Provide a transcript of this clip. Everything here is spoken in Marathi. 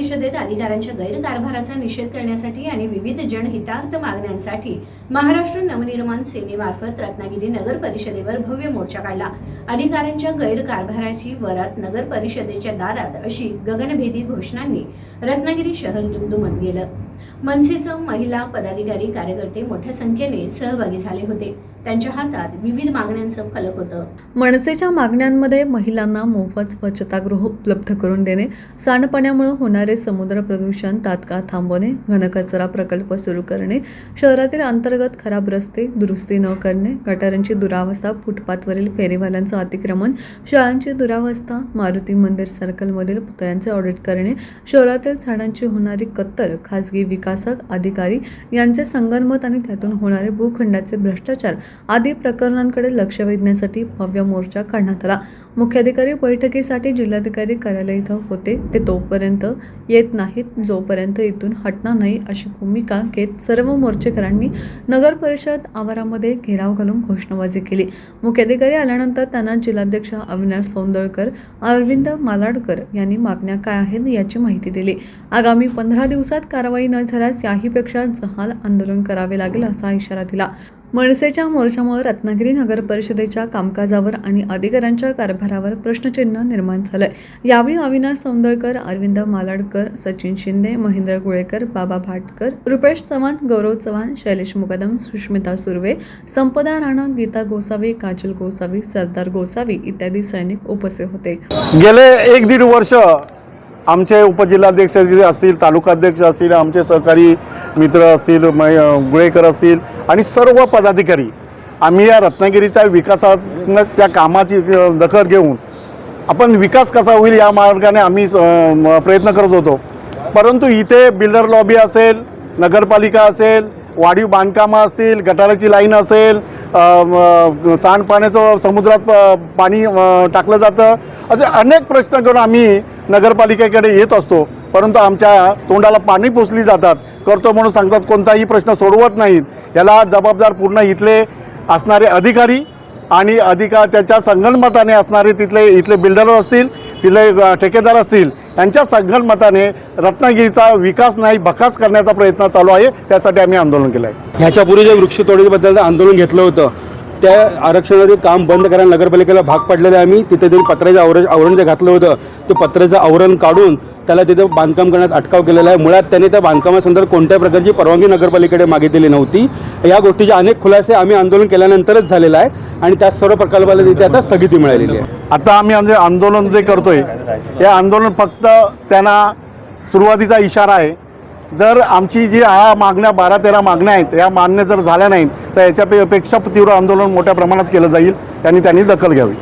परिषदेत अधिकाऱ्यांच्या गैरकारभाराचा निषेध करण्यासाठी आणि विविध जनहितार्थ मागण्यांसाठी महाराष्ट्र नवनिर्माण सेनेमार्फत रत्नागिरी नगर परिषदेवर भव्य मोर्चा काढला. अधिकाऱ्यांच्या गैरकारभाराची वरात नगर परिषदेच्या दारात अशी गगनभेदी घोषणांनी रत्नागिरी शहर दुमदुमत गेलं. मनसेचं महिला पदाधिकारी कार्यकर्ते मोठ्या संख्येने सहभागी झाले होते. त्यांच्या हातात विविध मागण्यांचं फलक होतं. मनसेच्या मागण्यांमध्ये महिलांना मोफत स्वच्छतागृह उपलब्ध करून देणे सांडपाण्यामुळे होणारे समुद्र प्रदूषण तात्काळ थांबवणे घनकचरा प्रकल्प सुरू करणे शहरातील अंतर्गत खराब रस्ते दुरुस्ती न करणे गटारांची दुरावस्था फुटपाथवरील फेरीवाल्यांचं अतिक्रमण शाळांची दुरावस्था मारुती मंदिर सर्कलमधील पुतळ्यांचे ऑडिट करणे शहरातील झाडांची होणारी कत्तर खासगी विकासक अधिकारी यांचे संगनमत आणि त्यातून होणारे भूखंडाचे भ्रष्टाचार आदी प्रकरणांकडे लक्ष वेधण्यासाठी भव्य मोर्चा काढण्यात आला. मुख्याधिकारी बैठकीसाठी जिल्हाधिकारी कार्यालय इथं होते ते तोपर्यंत येत नाहीत जोपर्यंत इथून हटणार नाही अशी भूमिका घेत सर्व मोर्चेकरांनी नगर परिषद आवारामध्ये घेराव घालून घोषणाबाजी केली. मुख्याधिकारी आल्यानंतर त्यांना जिल्हाध्यक्ष अविनाश सौंदळकर अरविंद मालाडकर यांनी मागण्या काय आहेत याची माहिती दिली. आगामी पंधरा दिवसात कारवाई न झाल्यास याहीपेक्षा जहाल आंदोलन करावे लागेल असा इशारा दिला. मनसेच्या मोर्चामुळे रत्नागिरी नगर परिषदेच्या कामकाजावर आणि अधिकाऱ्यांच्या कारभारावर प्रश्नचिन्ह निर्माण झालंय. यावेळी अविनाश सौंदळकर अरविंद मालाडकर सचिन शिंदे महेंद्र गुळेकर बाबा भाटकर रुपेश चव्हाण गौरव चव्हाण शैलेश मुकदम सुष्मिता सुर्वे संपदा राणा गीता गोसावी काजल गोसावी सरदार गोसावी इत्यादी सैनिक उपस्थित होते. गेले एक दीड वर्ष आमचे उपजिल्हाध्यक्ष जे असतील तालुकाध्यक्ष असतील आमचे सहकारी मित्र असतील मै- गुळेकर असतील आणि सर्व पदाधिकारी आम्ही या रत्नागिरीच्या विकासात्मक त्या कामाची दखल घेऊन आपण विकास कसा होईल या मार्गाने आम्ही प्रयत्न करत होतो. परंतु इथे बिल्डर लॉबी असेल नगरपालिका असेल वाढीव बांधकामं असतील गटाराची लाईन असेल सांडपाण्याचं समुद्रात पाणी टाकलं जातं. असे अनेक प्रश्न घेऊन आम्ही नगरपालिकेकडे येत असतो. परंतु आमच्या तोंडाला पाणी पोचली जातात. करतो म्हणून सांगतात कोणताही प्रश्न सोडवत नाहीत. याला जबाबदार पूर्ण इथले असणारे अधिकारी आणि अधिकार त्याच्या संगणमताने असणारे तिथले इथले बिल्डर असतील तिथले ठेकेदार असतील यांच्या संगणमताने रत्नागिरीचा विकास नाही बकास करण्याचा प्रयत्न चालू आहे त्यासाठी आम्ही आंदोलन केलं आहे ह्याच्यापूर्वी जे वृक्षतोडीबद्दल आंदोलन घेतलं होतं त्या आरक्षणाचे काम बंद करायला नगरपालिकेला भाग पडलेले आम्ही. तिथे ते पत्र्याचं आवरण आवरण जे घातलं होतं. ते पत्र्याचं आवरण काढून त्याला तिथे बांधकाम करण्यात अटकाव केलेला आहे. मुळात त्याने त्या बांधकामासंदर्भात कोणत्याही प्रकारची परवानगी नगरपालिकेकडे मागितलेली नव्हती. या गोष्टीचे अनेक खुलासे आम्ही आंदोलन केल्यानंतरच झालेला आहे आणि त्या सर्व प्रकल्पाला तिथे आता स्थगिती मिळालेली आहे. आता आम्ही आमचे आंदोलन जे करतोय हे आंदोलन फक्त त्यांना सुरुवातीचा इशारा आहे. जर आमची जी ह्या मागण्या बारा तेरा मागण्या आहेत या मान्य जर झाल्या नाहीत तर याच्यापेक्षा तीव्र आंदोलन मोठ्या प्रमाणात केलं जाईल आणि त्यांनी दखल घ्यावी.